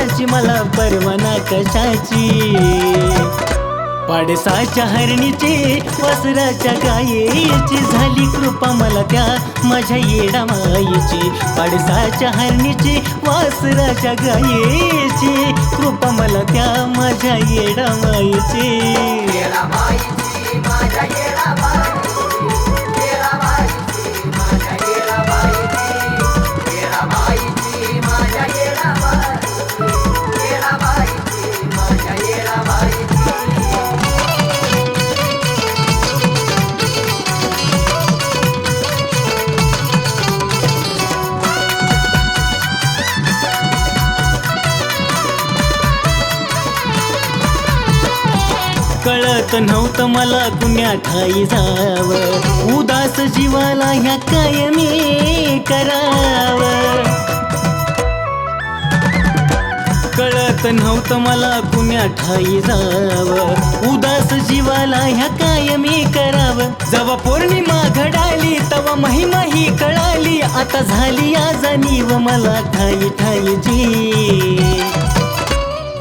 कशाची मला परवाना कशाची? पाडसाच्या हरणीचे वसराच्या गायेची झाली कृपा मला त्या माझ्या येडा मायेची. पाडसाच्या हरणीचे वासराच्या गायेची कृपा मला त्या माझ्या येडा मायेची. कळत नव्हतं मला कुण्या ठाई जावं. उदास जीवाला ह्या काय मी करावं? कळत नव्हतं मला कुण्या ठाई जावं. उदास जीवाला ह्या काय मी करावं? जेव्हा पौर्णिमा घडाली तवा महिमा ही कळाली. आता झाली या जाणीव मला ठाई ठाई जी.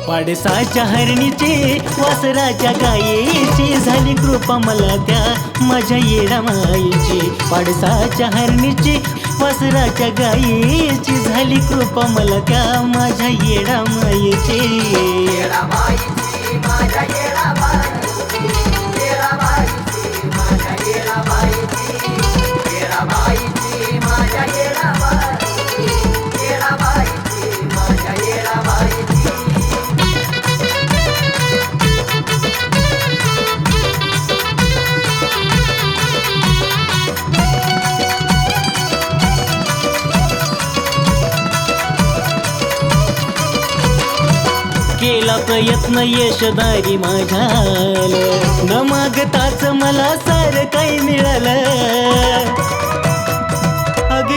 पाडसाच्या हरणीचे वासराच्या गायेचे झाली कृपा मला त्या माझ्या येडा मायेची पाडसाच्या हरणीचे वासराच्या गायेची झाली कृपा मला त्या माझ्या येडा मायेची केला प्रयत्न यशदारी माझ्या न मागताच मला सार काही मिळालं. अग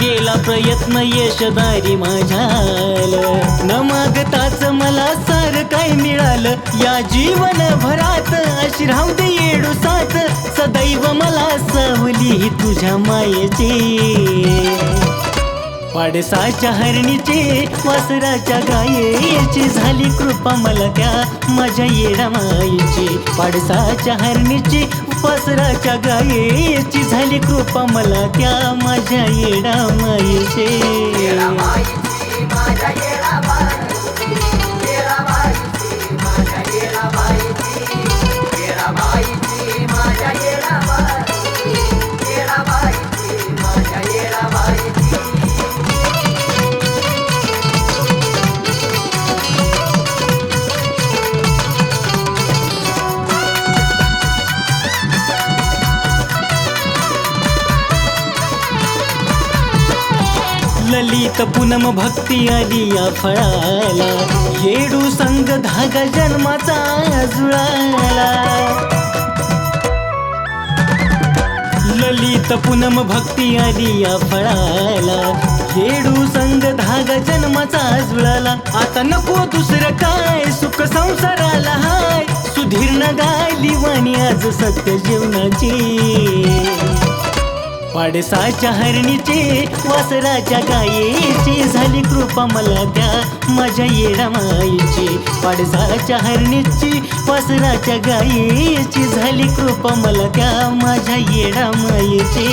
केला प्रयत्न यशदारी माझ्याल. न मागताच मला सार काही मिळालं. या जीवन भरात अशी राहू दे येडू सात सदैव मला सावली तुझ्या मायेची. पाडसाच्या हरणीचे वासराच्या गायेची झाली कृपा मला त्या माझ्या येडा माईची. पाडसाच्या हरणीची वासराच्या गायेची झाली कृपा मला त्या माझ्या येडा माईचे. ललित पूनम भक्ती आली या फळाला येडू संग धागा जन्माचा जुळाला ललित पूनम भक्ती आली या फळाला येडू संग धागा जन्माचा जुळाला आता नको दुसरं काय सुख संसाराला हाय सुधीर न गायली वाणी आज सत्य जीवनाची पाडसाच्या हरणीचे वासराच्या गायेची झाली कृपा मला त्या माझ्या येडा माईचे. पाडसाच्या हरणीची वासराच्या गायेची झाली कृपा मला त्या माझ्या येडा मायेची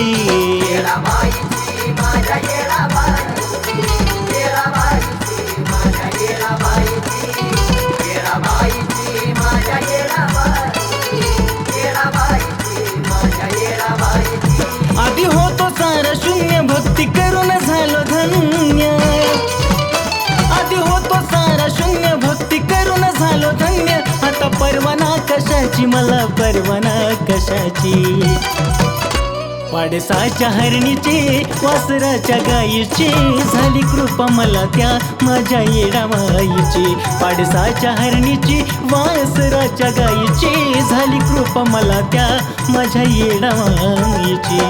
तुझी मला परवाना कशाची? पाडसाच्या हरणीचे वासराच्या गायीचे झाली कृपा मला त्या माझ्या येडा माईची पाडसाच्या हरणीची वासराच्या गायीचे झाली कृपा मला त्या माझ्या येडा माईची